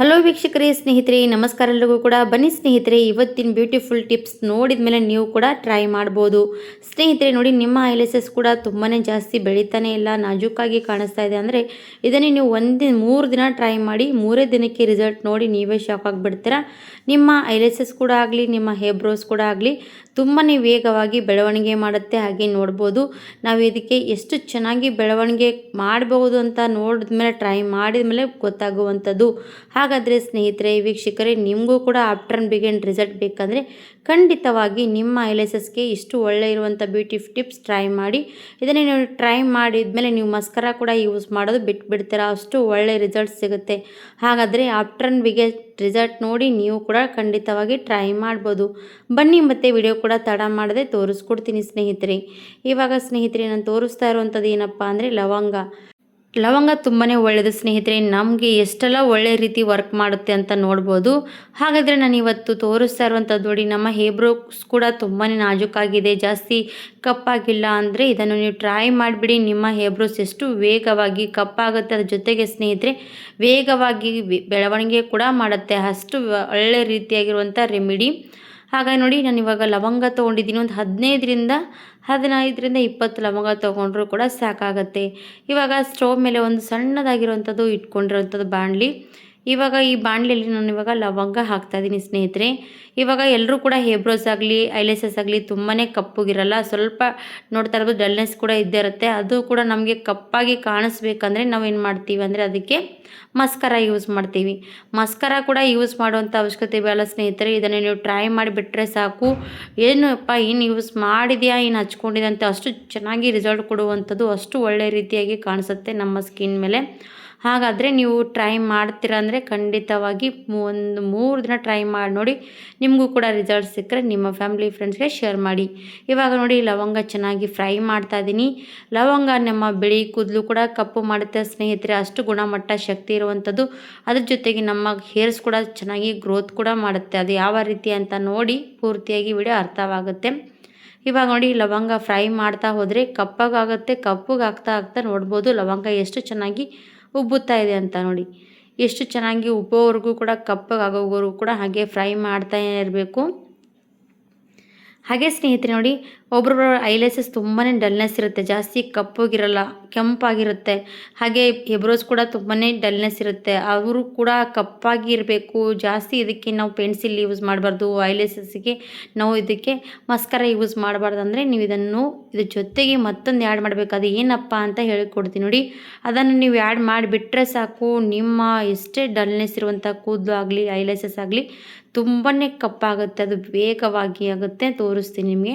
Hello ವೀಕ್ಷಕರೇ, ಸ್ನೇಹಿತರೆ, ನಮಸ್ಕಾರ ಎಲ್ಲರಿಗೂ ಕೂಡ. ಬನ್ನಿ ಸ್ನೇಹಿತರೆ, ಇವತ್ತಿನ ಬ್ಯೂಟಿಫುಲ್ ಟಿಪ್ಸ್ ನೋಡಿದ ಮೇಲೆ ನೀವು ಕೂಡ ಟ್ರೈ ಮಾಡ್ಬೋದು. ಸ್ನೇಹಿತರೆ, ನೋಡಿ, ನಿಮ್ಮ ಐಲೆಸಸ್ ಕೂಡ ತುಂಬಾ ಜಾಸ್ತಿ ಬೆಳೀತಾನೆ ಇಲ್ಲ, ನಾಜೂಕಾಗಿ ಕಾಣಿಸ್ತಾ ಇದೆ. ಅಂದರೆ ಇದನ್ನೇ ನೀವು ಒಂದು ಮೂರು ದಿನ ಟ್ರೈ ಮಾಡಿ, ಮೂರೇ ದಿನಕ್ಕೆ ರಿಸಲ್ಟ್ ನೋಡಿ ನೀವೇ ಶಾಕ್ ಆಗಿಬಿಡ್ತೀರಾ. ನಿಮ್ಮ ಐಲೆಸಸ್ ಕೂಡ ಆಗಲಿ, ನಿಮ್ಮ ಹೇಬ್ರೋಸ್ ಕೂಡ ಆಗಲಿ ತುಂಬಾ ವೇಗವಾಗಿ ಬೆಳವಣಿಗೆ ಮಾಡುತ್ತೆ, ಹಾಗೆ ನೋಡ್ಬೋದು. ನಾವು ಇದಕ್ಕೆ ಎಷ್ಟು ಚೆನ್ನಾಗಿ ಬೆಳವಣಿಗೆ ಮಾಡಬಹುದು ಅಂತ ನೋಡಿದ್ಮೇಲೆ ಟ್ರೈ ಮಾಡಿದ ಮೇಲೆ ಗೊತ್ತಾಗುವಂಥದ್ದು. ಹಾಗಾದರೆ ಸ್ನೇಹಿತರೆ, ವೀಕ್ಷಕರೇ, ನಿಮಗೂ ಕೂಡ ಆಫ್ಟರ್ ಬಿಗಿನ್ ರಿಸಲ್ಟ್ ಬೇಕಂದರೆ ಖಂಡಿತವಾಗಿ ನಿಮ್ಮ ಐಲೆಸಸ್ಗೆ ಇಷ್ಟು ಒಳ್ಳೆ ಇರುವಂಥ ಬ್ಯೂಟಿ ಟಿಪ್ಸ್ ಟ್ರೈ ಮಾಡಿ. ಇದನ್ನೇ ನೀವು ಟ್ರೈ ಮಾಡಿದ್ಮೇಲೆ ನೀವು ಮಸ್ಕರ ಕೂಡ ಯೂಸ್ ಮಾಡೋದು ಬಿಟ್ಬಿಡ್ತೀರ, ಅಷ್ಟು ಒಳ್ಳೆ ರಿಸಲ್ಟ್ ಸಿಗುತ್ತೆ. ಹಾಗಾದರೆ ಆಫ್ಟರ್ ಬಿಗೆ ರಿಸಲ್ಟ್ ನೋಡಿ ನೀವು ಕೂಡ ಖಂಡಿತವಾಗಿ ಟ್ರೈ ಮಾಡ್ಬೋದು. ಬನ್ನಿ ಮತ್ತು ವಿಡಿಯೋ ಕೂಡ ತಡ ಮಾಡದೆ ತೋರಿಸ್ಕೊಡ್ತೀನಿ ಸ್ನೇಹಿತರೆ. ಇವಾಗ ಸ್ನೇಹಿತರೆ, ನಾನು ತೋರಿಸ್ತಾ ಇರುವಂಥದ್ದು ಏನಪ್ಪ ಅಂದರೆ ಲವಂಗ. ಲವಂಗ ತುಂಬಾ ಒಳ್ಳೆಯದು ಸ್ನೇಹಿತರೆ, ನಮಗೆ ಎಷ್ಟೆಲ್ಲ ಒಳ್ಳೆ ರೀತಿ ವರ್ಕ್ ಮಾಡುತ್ತೆ ಅಂತ ನೋಡ್ಬೋದು. ಹಾಗಾದರೆ ನಾನು ಇವತ್ತು ತೋರಿಸ್ತಾ ಇರುವಂಥದ್ದು ನೋಡಿ, ನಮ್ಮ ಹೇಬ್ರೋಸ್ ಕೂಡ ತುಂಬಾ ನಾಜೂಕಾಗಿದೆ, ಜಾಸ್ತಿ ಕಪ್ಪಾಗಿಲ್ಲ ಅಂದರೆ ಇದನ್ನು ನೀವು ಟ್ರೈ ಮಾಡಿಬಿಡಿ, ನಿಮ್ಮ ಹೇಬ್ರೋಸ್ ಎಷ್ಟು ವೇಗವಾಗಿ ಕಪ್ಪಾಗುತ್ತೆ ಅದ್ರ ಜೊತೆಗೆ ಸ್ನೇಹಿತರೆ, ವೇಗವಾಗಿ ಬೆಳವಣಿಗೆ ಕೂಡ ಮಾಡುತ್ತೆ. ಅಷ್ಟು ಒಳ್ಳೆ ರೀತಿಯಾಗಿರುವಂಥ ರೆಮಿಡಿ ಹಾಗಾಗಿ ನೋಡಿ, ನಾನು ಇವಾಗ ಲವಂಗ ತೊಗೊಂಡಿದ್ದೀನಿ. ಒಂದು ಹದಿನೈದರಿಂದ ಹದಿನೈದರಿಂದ ಇಪ್ಪತ್ತು ಲವಂಗ ತೊಗೊಂಡ್ರೂ ಕೂಡ ಸಾಕಾಗತ್ತೆ. ಇವಾಗ ಸ್ಟವ್ ಮೇಲೆ ಒಂದು ಸಣ್ಣದಾಗಿರುವಂಥದ್ದು ಇಟ್ಕೊಂಡಿರೋವಂಥದ್ದು ಬಾಣಲಿ. ಇವಾಗ ಈ ಬಾಣಲೆಯಲ್ಲಿ ನಾನು ಇವಾಗ ಲವಂಗ ಹಾಕ್ತಾ ಇದ್ದೀನಿ ಸ್ನೇಹಿತರೆ. ಇವಾಗ ಎಲ್ಲರೂ ಕೂಡ ಹೇಬ್ರೋಸ್ ಆಗಲಿ, ಐಲೆಸಸ್ ಆಗಲಿ ತುಂಬಾ ಕಪ್ಪುಗಿರಲ್ಲ. ಸ್ವಲ್ಪ ನೋಡ್ತಾ ಇರ್ಬೋದು ಡಲ್ನೆಸ್ ಕೂಡ ಇದ್ದೇ ಇರುತ್ತೆ. ಅದು ಕೂಡ ನಮಗೆ ಕಪ್ಪಾಗಿ ಕಾಣಿಸ್ಬೇಕಂದ್ರೆ ನಾವು ಏನು ಮಾಡ್ತೀವಿ ಅಂದರೆ ಅದಕ್ಕೆ ಮಸ್ಕರ ಯೂಸ್ ಮಾಡ್ತೀವಿ. ಮಸ್ಕರ ಕೂಡ ಯೂಸ್ ಮಾಡುವಂಥ ಅವಶ್ಯಕತೆ ಬೇಡ ಸ್ನೇಹಿತರೆ. ಇದನ್ನು ನೀವು ಟ್ರೈ ಮಾಡಿಬಿಟ್ರೆ ಸಾಕು. ಏನಪ್ಪ, ಏನು ಯೂಸ್ ಮಾಡಿದ್ಯಾ, ಏನು ಹಚ್ಕೊಂಡಿದೆ ಅಂತ ಅಷ್ಟು ಚೆನ್ನಾಗಿ ರಿಸಲ್ಟ್ ಕೊಡುವಂಥದ್ದು ಅಷ್ಟು ಒಳ್ಳೆ ರೀತಿಯಾಗಿ ಕಾಣಿಸುತ್ತೆ ನಮ್ಮ ಸ್ಕಿನ್ ಮೇಲೆ. ಹಾಗಾದರೆ ನೀವು ಟ್ರೈ ಮಾಡ್ತೀರ ಅಂದರೆ ಖಂಡಿತವಾಗಿ ಒಂದು ಮೂರು ದಿನ ಟ್ರೈ ಮಾಡಿ ನೋಡಿ. ನಿಮಗೂ ಕೂಡ ರಿಸಲ್ಟ್ ಸಿಕ್ಕರೆ ನಿಮ್ಮ ಫ್ಯಾಮಿಲಿ ಫ್ರೆಂಡ್ಸ್ಗೆ ಶೇರ್ ಮಾಡಿ. ಇವಾಗ ನೋಡಿ, ಲವಂಗ ಚೆನ್ನಾಗಿ ಫ್ರೈ ಮಾಡ್ತಾ ಇದ್ದೀನಿ ಲವಂಗ ನಮ್ಮ ಬಿಳಿ ಕೂದಲು ಕೂಡ ಕಪ್ಪು ಮಾಡುತ್ತೆ ಸ್ನೇಹಿತರೆ. ಅಷ್ಟು ಗುಣಮಟ್ಟ ಶಕ್ತಿ ಇರುವಂಥದ್ದು. ಅದ್ರ ಜೊತೆಗೆ ನಮ್ಮ ಹೇರ್ಸ್ ಕೂಡ ಚೆನ್ನಾಗಿ ಗ್ರೋತ್ ಕೂಡ ಮಾಡುತ್ತೆ. ಅದು ಯಾವ ರೀತಿ ಅಂತ ನೋಡಿ ಪೂರ್ತಿಯಾಗಿ ವಿಡಿಯೋ ಅರ್ಥವಾಗುತ್ತೆ. ಇವಾಗ ನೋಡಿ, ಲವಂಗ ಫ್ರೈ ಮಾಡ್ತಾ ಹೋದರೆ ಕಪ್ಪಗಾಗುತ್ತೆ, ಕಪ್ಪಗಾಗ್ತಾ ಆಗ್ತಾ ನೋಡ್ಬೋದು. ಲವಂಗ ಎಷ್ಟು ಚೆನ್ನಾಗಿ ಉಬ್ಬುತ್ತಾ ಇದೆ ಅಂತ ನೋಡಿ. ಎಷ್ಟು ಚೆನ್ನಾಗಿ ಉಬ್ಬೋವರೆಗೂ ಕೂಡ ಕಪ್ಪಗಾಗೋವರೆಗೂ ಕೂಡ ಹಾಗೆ ಫ್ರೈ ಮಾಡ್ತಾ ಇರಬೇಕು. ಹಾಗೆ ಸ್ನೇಹಿತರೆ ನೋಡಿ ಒಬ್ರೊಬ್ಬರ ಐಲೆಸಸ್ ತುಂಬಾ ಡಲ್ನೆಸ್ ಇರುತ್ತೆ, ಜಾಸ್ತಿ ಕಪ್ಪಗಿರಲ್ಲ, ಕೆಂಪಾಗಿರುತ್ತೆ. ಹಾಗೆ ಎಬ್ರೋಸ್ ಕೂಡ ತುಂಬಾ ಡಲ್ನೆಸ್ ಇರುತ್ತೆ. ಅವರು ಕೂಡ ಕಪ್ಪಾಗಿ ಇರಬೇಕು ಜಾಸ್ತಿ ಇದಕ್ಕೆ ನಾವು ಪೆನ್ಸಿಲ್ ಯೂಸ್ ಮಾಡಬಾರ್ದು ಐಲೆಸಸ್ಗೆ ನಾವು ಇದಕ್ಕೆ ಮಸ್ಕರ ಯೂಸ್ ಮಾಡಬಾರ್ದು ಅಂದರೆ ನೀವು ಇದನ್ನು ಇದ್ರ ಜೊತೆಗೆ ಮತ್ತೊಂದು ಆ್ಯಡ್ ಮಾಡಬೇಕು. ಅದು ಏನಪ್ಪ ಅಂತ ಹೇಳಿಕೊಡ್ತೀನಿ ನೋಡಿ. ಅದನ್ನು ನೀವು ಆ್ಯಡ್ ಮಾಡಿಬಿಟ್ರೆ ಸಾಕು. ನಿಮ್ಮ ಎಷ್ಟೇ ಡಲ್ನೆಸ್ ಇರುವಂಥ ಕೂದಲು ಆಗಲಿ ಐಲೆಸಸ್ ಆಗಲಿ ತುಂಬಾ ಕಪ್ಪಾಗುತ್ತೆ. ಅದು ವೇಗವಾಗಿ ಆಗುತ್ತೆ ತೋರಿಸ್ತೀನಿ ನಿಮಗೆ.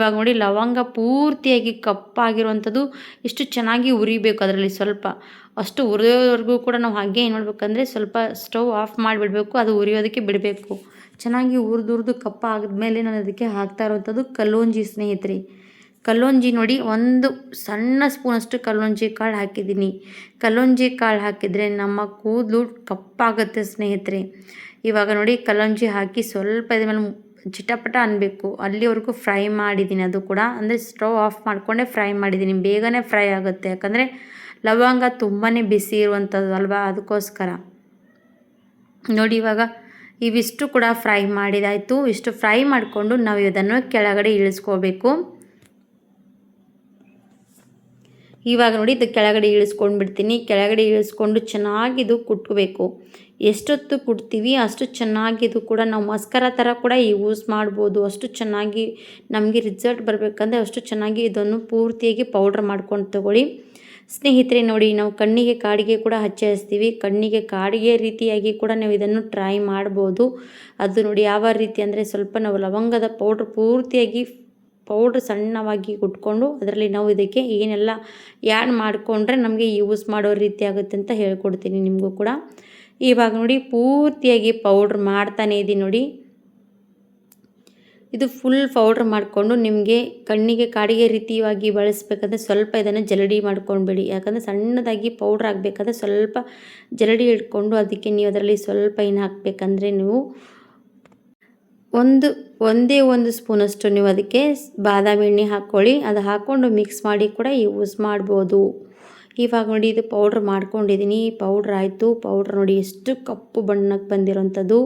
ಇವಾಗ ನೋಡಿ ಲವಂಗ ಪೂರ್ತಿಯಾಗಿ ಕಪ್ಪಾಗಿರುವಂಥದ್ದು ಎಷ್ಟು ಚೆನ್ನಾಗಿ ಉರಿಬೇಕು ಅದರಲ್ಲಿ ಸ್ವಲ್ಪ. ಅಷ್ಟು ಉರಿಯೋವರೆಗೂ ಕೂಡ ನಾವು ಹಾಗೆ ಏನು ಮಾಡಬೇಕಂದ್ರೆ ಸ್ವಲ್ಪ ಸ್ಟವ್ ಆಫ್ ಮಾಡಿಬಿಡಬೇಕು, ಅದು ಉರಿಯೋದಕ್ಕೆ ಬಿಡಬೇಕು. ಚೆನ್ನಾಗಿ ಹುರಿದು ಕಪ್ಪ ಮೇಲೆ ನಾನು ಅದಕ್ಕೆ ಹಾಕ್ತಾ ಇರುವಂಥದ್ದು ಕಲ್ಲೋಂಜಿ ಸ್ನೇಹಿತರೆ. ಕಲ್ಲೊಂಜಿ ನೋಡಿ ಒಂದು ಸಣ್ಣ ಸ್ಪೂನಷ್ಟು ಕಲ್ಲೊಂಜಿ ಕಾಳು ಹಾಕಿದ್ದೀನಿ. ಕಲ್ಲೊಂಜಿ ಕಾಳು ಹಾಕಿದರೆ ನಮ್ಮ ಕೂದಲು ಕಪ್ಪಾಗುತ್ತೆ ಸ್ನೇಹಿತರೆ. ಇವಾಗ ನೋಡಿ ಕಲ್ಲೊಂಜಿ ಹಾಕಿ ಸ್ವಲ್ಪ ಇದ್ರ ಮೇಲೆ ಚಿಟಪಟ ಅನ್ನಬೇಕು ಅಲ್ಲಿವರೆಗೂ ಫ್ರೈ ಮಾಡಿದ್ದೀನಿ ಅದು ಕೂಡ. ಅಂದರೆ ಸ್ಟವ್ ಆಫ್ ಮಾಡಿಕೊಂಡೆ ಫ್ರೈ ಮಾಡಿದ್ದೀನಿ ಬೇಗನೆ ಫ್ರೈ ಆಗುತ್ತೆ. ಯಾಕಂದರೆ ಲವಂಗ ತುಂಬಾ ಬಿಸಿ ಇರುವಂಥದ್ದು ಅಲ್ವಾ? ಅದಕ್ಕೋಸ್ಕರ. ನೋಡಿ ಇವಾಗ ಇವಿಷ್ಟು ಕೂಡ ಫ್ರೈ ಮಾಡಿದಾಯಿತು. ಇಷ್ಟು ಫ್ರೈ ಮಾಡಿಕೊಂಡು ನಾವು ಇದನ್ನು ಕೆಳಗಡೆ ಇಳಿಸ್ಕೋಬೇಕು. ಇವಾಗ ನೋಡಿ, ಇದು ಕೆಳಗಡೆ ಇಳಿಸ್ಕೊಂಡು ಬಿಡ್ತೀನಿ. ಕೆಳಗಡೆ ಇಳಿಸ್ಕೊಂಡು ಚೆನ್ನಾಗಿದು ಕುಟ್ಕೋಬೇಕು. ಎಷ್ಟೊತ್ತು ಕುಡ್ತೀವಿ ಅಷ್ಟು ಚೆನ್ನಾಗಿದು ಕೂಡ ನಾವು ಮಸ್ಕರ ಥರ ಕೂಡ ಯೂಸ್ ಮಾಡ್ಬೋದು. ಅಷ್ಟು ಚೆನ್ನಾಗಿ ನಮಗೆ ರಿಸಲ್ಟ್ ಬರಬೇಕಂದ್ರೆ ಅಷ್ಟು ಚೆನ್ನಾಗಿ ಇದನ್ನು ಪೂರ್ತಿಯಾಗಿ ಪೌಡ್ರ್ ಮಾಡ್ಕೊಂಡು ತಗೊಳ್ಳಿ. ಸ್ನೇಹಿತರೆ, ನೋಡಿ, ನಾವು ಕಣ್ಣಿಗೆ ಕಾಡಿಗೆ ಕೂಡ ಹಚ್ಚಿ ಹಚ್ತೀವಿ ಕಣ್ಣಿಗೆ ಕಾಡಿಗೆ ರೀತಿಯಾಗಿ ಕೂಡ ನಾವು ಇದನ್ನು ಟ್ರೈ ಮಾಡ್ಬೋದು. ಅದು ನೋಡಿ, ಯಾವ ರೀತಿ ಅಂದರೆ ಸ್ವಲ್ಪ ನಾವು ಲವಂಗದ ಪೌಡ್ರ್ ಪೂರ್ತಿಯಾಗಿ ಪೌಡ್ರ್ ಸಣ್ಣವಾಗಿ ಕುಟ್ಕೊಂಡು ಅದರಲ್ಲಿ ನಾವು ಇದಕ್ಕೆ ಏನೆಲ್ಲ ಆ್ಯಡ್ ಮಾಡಿಕೊಂಡ್ರೆ ನಮಗೆ ಯೂಸ್ ಮಾಡೋ ರೀತಿ ಆಗುತ್ತೆ ಅಂತ ಹೇಳ್ಕೊಡ್ತೀನಿ ನಿಮಗೂ ಕೂಡ. ಇವಾಗ ನೋಡಿ ಪೂರ್ತಿಯಾಗಿ ಪೌಡ್ರ್ ಮಾಡ್ತಾನೆ ಇದ್ದೀನಿ ನೋಡಿ. ಇದು ಫುಲ್ ಪೌಡ್ರ್ ಮಾಡಿಕೊಂಡು ನಿಮಗೆ ಕಣ್ಣಿಗೆ ಕಾಡಿಗೆ ರೀತಿಯಾಗಿ ಬಳಸಬೇಕಂದ್ರೆ ಸ್ವಲ್ಪ ಇದನ್ನು ಜಲಡಿ ಮಾಡ್ಕೊಂಡ್ಬಿಡಿ ಯಾಕಂದರೆ ಸಣ್ಣದಾಗಿ ಪೌಡ್ರ್ ಆಗಬೇಕಾದ್ರೆ ಸ್ವಲ್ಪ ಜಲಡಿ ಇಟ್ಕೊಂಡು ಅದಕ್ಕೆ ನೀವು ಅದರಲ್ಲಿ ಸ್ವಲ್ಪ ಏನು ಹಾಕಬೇಕಂದ್ರೆ ನೀವು ಒಂದು, ಒಂದೇ ಒಂದು ಸ್ಪೂನಷ್ಟು ನೀವು ಅದಕ್ಕೆ ಬಾದಾಮಿ ಎಣ್ಣೆ ಹಾಕ್ಕೊಳ್ಳಿ. ಅದು ಹಾಕ್ಕೊಂಡು ಮಿಕ್ಸ್ ಮಾಡಿ ಕೂಡ ಯೂಸ್ ಮಾಡ್ಬೋದು. ಇವಾಗ ನೋಡಿ, ಇದು ಪೌಡ್ರ್ ಮಾಡ್ಕೊಂಡಿದ್ದೀನಿ. ಪೌಡ್ರ್ ಆಯಿತು. ಪೌಡ್ರ್ ನೋಡಿ ಎಷ್ಟು ಕಪ್ಪು ಬಣ್ಣಕ್ಕೆ ಬಂದಿರೋಂಥದ್ದು.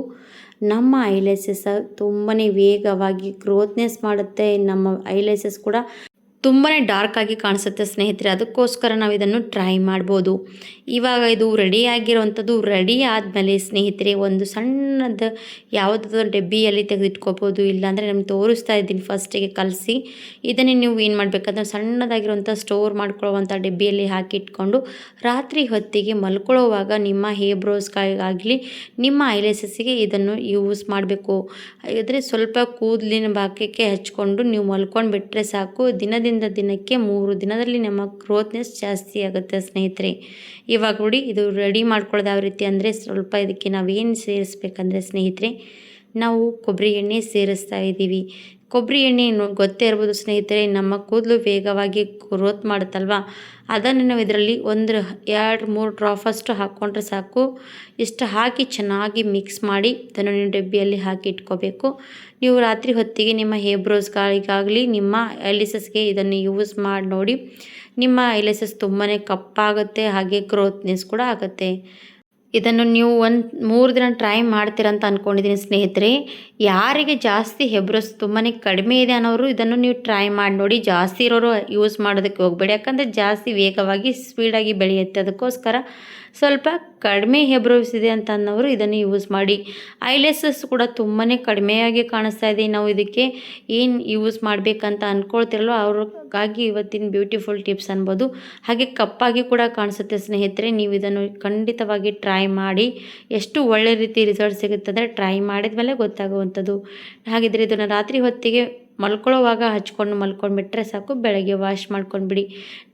ನಮ್ಮ ಐಲೆಸಸ್ ತುಂಬಾ ವೇಗವಾಗಿ ಗ್ರೋತ್ನೆಸ್ ಮಾಡುತ್ತೆ. ನಮ್ಮ ಐಲೆಸಸ್ ಕೂಡ ತುಂಬಾ ಡಾರ್ಕ್ ಆಗಿ ಕಾಣಿಸುತ್ತೆ ಸ್ನೇಹಿತರೆ. ಅದಕ್ಕೋಸ್ಕರ ನಾವು ಇದನ್ನು ಟ್ರೈ ಮಾಡ್ಬೋದು. ಇವಾಗ ಇದು ರೆಡಿ ಆಗಿರೋವಂಥದ್ದು ರೆಡಿ ಆದಮೇಲೆ ಸ್ನೇಹಿತರೆ, ಒಂದು ಸಣ್ಣದ ಯಾವುದಾದ್ರು ಡಬ್ಬಿಯಲ್ಲಿ ತೆಗೆದಿಟ್ಕೋಬೋದು. ಇಲ್ಲಾಂದರೆ ನಮ್ಗೆ ತೋರಿಸ್ತಾ ಇದ್ದೀನಿ ಫಸ್ಟಿಗೆ ಕಲಸಿ. ಇದನ್ನೇ ನೀವು ಏನು ಮಾಡಬೇಕಂದ್ರೆ ಸಣ್ಣದಾಗಿರುವಂಥ ಸ್ಟೋರ್ ಮಾಡ್ಕೊಳ್ಳುವಂಥ ಡಬ್ಬಿಯಲ್ಲಿ ಹಾಕಿಟ್ಕೊಂಡು ರಾತ್ರಿ ಹೊತ್ತಿಗೆ ಮಲ್ಕೊಳ್ಳೋವಾಗ ನಿಮ್ಮ ಹೇಬ್ರೋಸ್ಗಾಗಲಿ ನಿಮ್ಮ ಐಲೆಸಸ್ಸಿಗೆ ಇದನ್ನು ಯೂಸ್ ಮಾಡಬೇಕು. ಆದರೆ ಸ್ವಲ್ಪ ಕೂದಲಿನ ಭಾಗಕ್ಕೆ ಹಚ್ಕೊಂಡು ನೀವು ಮಲ್ಕೊಂಡು ಬಿಟ್ಟರೆ ಸಾಕು. ದಿನದಿಂದ ದಿನಕ್ಕೆ ಮೂರು ದಿನದಲ್ಲಿ ನಮ್ಮ ಗ್ರೋತ್ನೆಸ್ ಜಾಸ್ತಿ ಆಗುತ್ತೆ ಸ್ನೇಹಿತರೆ. ಇವಾಗ ನೋಡಿ, ಇದು ರೆಡಿ ಮಾಡ್ಕೊಳ್ಳೋದು ಯಾವ ರೀತಿ ಅಂದರೆ ಸ್ವಲ್ಪ ಇದಕ್ಕೆ ನಾವೇನು ಸೇರಿಸ್ಬೇಕಂದ್ರೆ ಸ್ನೇಹಿತರೆ, ನಾವು ಕೊಬ್ಬರಿ ಎಣ್ಣೆ ಸೇರಿಸ್ತಾ ಇದ್ದೀವಿ. ಕೊಬ್ಬರಿ ಎಣ್ಣೆ ಗೊತ್ತೇ ಇರ್ಬೋದು ಸ್ನೇಹಿತರೆ, ನಮ್ಮ ಕೂದಲು ವೇಗವಾಗಿ ಗ್ರೋತ್ ಮಾಡುತ್ತಲ್ವ? ಅದನ್ನು ನಾವು ಇದರಲ್ಲಿ ಒಂದು, ಎರಡು, ಮೂರು ಡ್ರಾಫಷ್ಟು ಹಾಕ್ಕೊಂಡ್ರೆ ಸಾಕು. ಇಷ್ಟು ಹಾಕಿ ಚೆನ್ನಾಗಿ ಮಿಕ್ಸ್ ಮಾಡಿ ಇದನ್ನು ನೀವು ಡಬ್ಬಿಯಲ್ಲಿ ಹಾಕಿ ಇಟ್ಕೋಬೇಕು. ನೀವು ರಾತ್ರಿ ಹೊತ್ತಿಗೆ ನಿಮ್ಮ ಹೇಬ್ರೋಸ್ಗಳಿಗಾಗಲಿ, ನಿಮ್ಮ ಎಲಿಸಸ್ಗೆ ಇದನ್ನು ಯೂಸ್ ಮಾಡಿ ನೋಡಿ. ನಿಮ್ಮ ಎಲಿಸಸ್ ತುಂಬಾ ಕಪ್ಪಾಗುತ್ತೆ, ಹಾಗೆ ಗ್ರೋತ್ನೆಸ್ ಕೂಡ ಆಗುತ್ತೆ. ಇದನ್ನು ನೀವು ಒಂದು ಮೂರು ದಿನ ಟ್ರೈ ಮಾಡ್ತೀರಂತ ಅಂದ್ಕೊಂಡಿದ್ದೀನಿ ಸ್ನೇಹಿತರೆ. ಯಾರಿಗೆ ಜಾಸ್ತಿ ಹೆಬ್ರಸ್ ತುಂಬಾ ಕಡಿಮೆ ಇದೆ ಅನ್ನೋರು ಇದನ್ನು ನೀವು ಟ್ರೈ ಮಾಡಿ ನೋಡಿ. ಜಾಸ್ತಿ ಇರೋರು ಯೂಸ್ ಮಾಡೋದಕ್ಕೆ ಹೋಗಬೇಡಿ. ಯಾಕಂದರೆ ಜಾಸ್ತಿ ವೇಗವಾಗಿ ಸ್ಪೀಡಾಗಿ ಬೆಳೆಯುತ್ತೆ. ಅದಕ್ಕೋಸ್ಕರ ಸ್ವಲ್ಪ ಕಡಿಮೆ ಹೆಬ್ರೋಸ್ ಇದೆ ಅಂತ ಅನ್ನೋರು ಇದನ್ನು ಯೂಸ್ ಮಾಡಿ. ಐಲೆಸಸ್ ಕೂಡ ತುಂಬಾ ಕಡಿಮೆಯಾಗಿ ಕಾಣಿಸ್ತಾ ಇದೆ. ನಾವು ಇದಕ್ಕೆ ಏನು ಯೂಸ್ ಮಾಡಬೇಕಂತ ಅಂದ್ಕೊಳ್ತಿರಲ್ಲೋ ಅವ್ರಿಗಾಗಿ ಇವತ್ತಿನ ಬ್ಯೂಟಿಫುಲ್ ಟಿಪ್ಸ್ ಅನ್ಬೋದು. ಹಾಗೆ ಕಪ್ಪಾಗಿ ಕೂಡ ಕಾಣಿಸುತ್ತೆ ಸ್ನೇಹಿತರೆ, ನೀವು ಇದನ್ನು ಖಂಡಿತವಾಗಿ ಟ್ರೈ ಮಾಡಿ. ಎಷ್ಟು ಒಳ್ಳೆ ರೀತಿ ರಿಸಲ್ಟ್ ಸಿಗುತ್ತೆ ಅಂದರೆ ಟ್ರೈ ಮಾಡಿದ ಮೇಲೆ ಗೊತ್ತಾಗುವಂಥದ್ದು. ಹಾಗಿದ್ರೆ ಇದನ್ನು ರಾತ್ರಿ ಹೊತ್ತಿಗೆ ಮಲ್ಕೊಳ್ಳೋವಾಗ ಹಚ್ಕೊಂಡು ಮಲ್ಕೊಂಡ್ಬಿಟ್ರೆ ಸಾಕು, ಬೆಳಗ್ಗೆ ವಾಶ್ ಮಾಡ್ಕೊಂಡ್ಬಿಡಿ.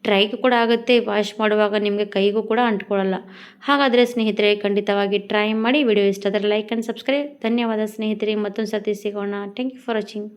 ಟ್ರೈಗೂ ಕೂಡ ಆಗುತ್ತೆ ವಾಶ್ ಮಾಡುವಾಗ ನಿಮಗೆ ಕೈಗೂ ಕೂಡ ಅಂಟ್ಕೊಳ್ಳಲ್ಲ. ಹಾಗಾದರೆ ಸ್ನೇಹಿತರೆ, ಖಂಡಿತವಾಗಿ ಟ್ರೈ ಮಾಡಿ. ವಿಡಿಯೋ ಇಷ್ಟ ಆದರೆ ಲೈಕ್ ಆ್ಯಂಡ್ ಸಬ್ಸ್ಕ್ರೈಬ್ ಧನ್ಯವಾದ ಸ್ನೇಹಿತರೆ ಮತ್ತೊಂದು ಸರ್ತಿ ಸಿಗೋಣ. Thank you for watching